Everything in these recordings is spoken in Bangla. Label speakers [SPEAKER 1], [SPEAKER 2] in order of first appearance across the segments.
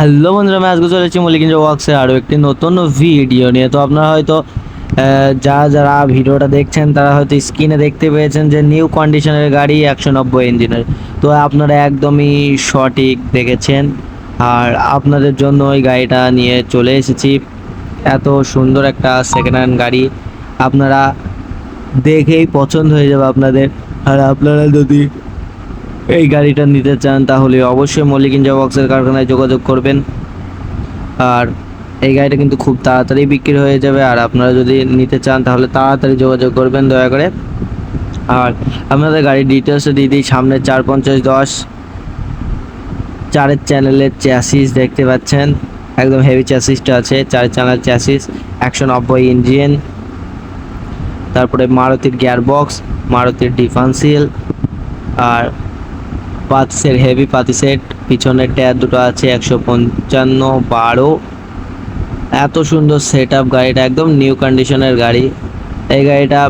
[SPEAKER 1] হ্যালো বন্ধুরা, আমি আজকে চলেছি মল্লিকিঞ্জ ওয়ার্কসের আরও একটি নতুন ভিডিও নিয়ে। তো আপনারা হয়তো যারা যারা ভিডিওটা দেখছেন, তারা হয়তো স্ক্রিনে দেখতে পেয়েছেন যে নিউ কন্ডিশনের গাড়ি একশো নব্বই ইঞ্জিনের। তো আপনারা একদমই সঠিক দেখেছেন। আর আপনাদের জন্য ওই গাড়িটা নিয়ে চলে এসেছি। এত সুন্দর একটা সেকেন্ড হ্যান্ড গাড়ি। আপনারা দেখেই পছন্দ হয়ে যাবে আপনাদের। আর আপনারা যদি এই গাড়িটা নিতে চান, তাহলে অবশ্যই মল্লিক ইঞ্জা বক্সের কারখানায় যোগাযোগ করবেন। আর এই গাড়িটা কিন্তু খুব তাড়াতাড়ি বিক্রি হয়ে যাবে, আর আপনারা যদি নিতে চান, তাহলে তাড়াতাড়ি যোগাযোগ করবেন দয়া করে। আর আপনাদের গাড়ির ডিটেলসও দিয়ে দিই, সামনে চার পঞ্চাশ দশ, চারের চ্যানেলের চ্যাসিস দেখতে পাচ্ছেন। একদম হেভি চ্যাসিসটা আছে, চার চ্যানেল চ্যাসিস একশো নব্বই ইঞ্জিন তারপরে মারুতির গিয়ার বক্স মারুতির ডিফান্সিল আর পাতিসের হেভি পাতি সেট পিছনের টায়ার দুটো আছে, একশো পঞ্চান্ন, বারো। এত সুন্দর সেট আপ গাড়িটা, একদম নিউ কন্ডিশনের গাড়ি। এই গাড়িটা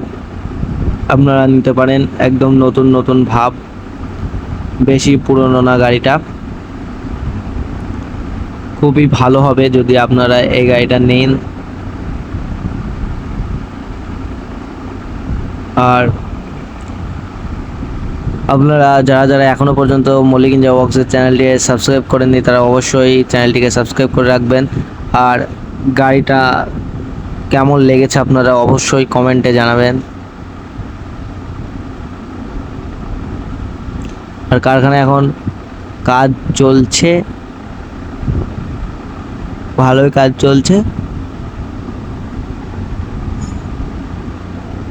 [SPEAKER 1] আপনারা নিতে পারেন, একদম নতুন নতুন ভাব। বেশি পুরনো না গাড়িটা। খুবই ভালো হবে যদি আপনারা এই গাড়িটা নেন। আর আপনারা যারা যারা এখনও পর্যন্ত মল্লিক ইঞ্জা ওয়ার্কসের চ্যানেলটিকে সাবস্ক্রাইব করেননি, তারা অবশ্যই চ্যানেলটিকে সাবস্ক্রাইব করে রাখবেন। আর গাড়িটা কেমন লেগেছে আপনারা অবশ্যই কমেন্টে জানাবেন। আর কারখানায় এখন কাজ চলছে। ভালোই কাজ চলছে।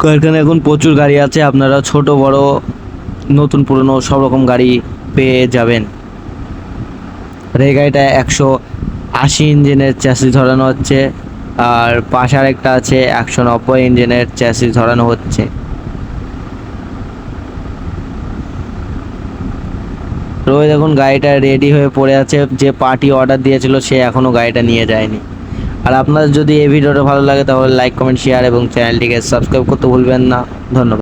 [SPEAKER 1] কারখানায় এখন প্রচুর গাড়ি আছে, আপনারা ছোট, বড় নতুন পুরনো সব রকম গাড়ি পেয়ে যাবেন। আর এই গাড়িটা একশো আশি ইঞ্জিনের চ্যাসিস ধরানো হচ্ছে, আর পাশে আরেকটা আছে একশো নব্বই ইঞ্জিনের চ্যাসিস ধরানো হচ্ছে। তো দেখুন, গাড়িটা রেডি হয়ে পড়ে আছে। যে পার্টি অর্ডার দিয়েছিল, সে এখনও গাড়িটা নিয়ে যায়নি। আর আপনাদের যদি এই ভিডিওটা ভালো লাগে, তাহলে লাইক কমেন্ট শেয়ার এবং চ্যানেলটিকে সাবস্ক্রাইব করতে ভুলবেন না। ধন্যবাদ।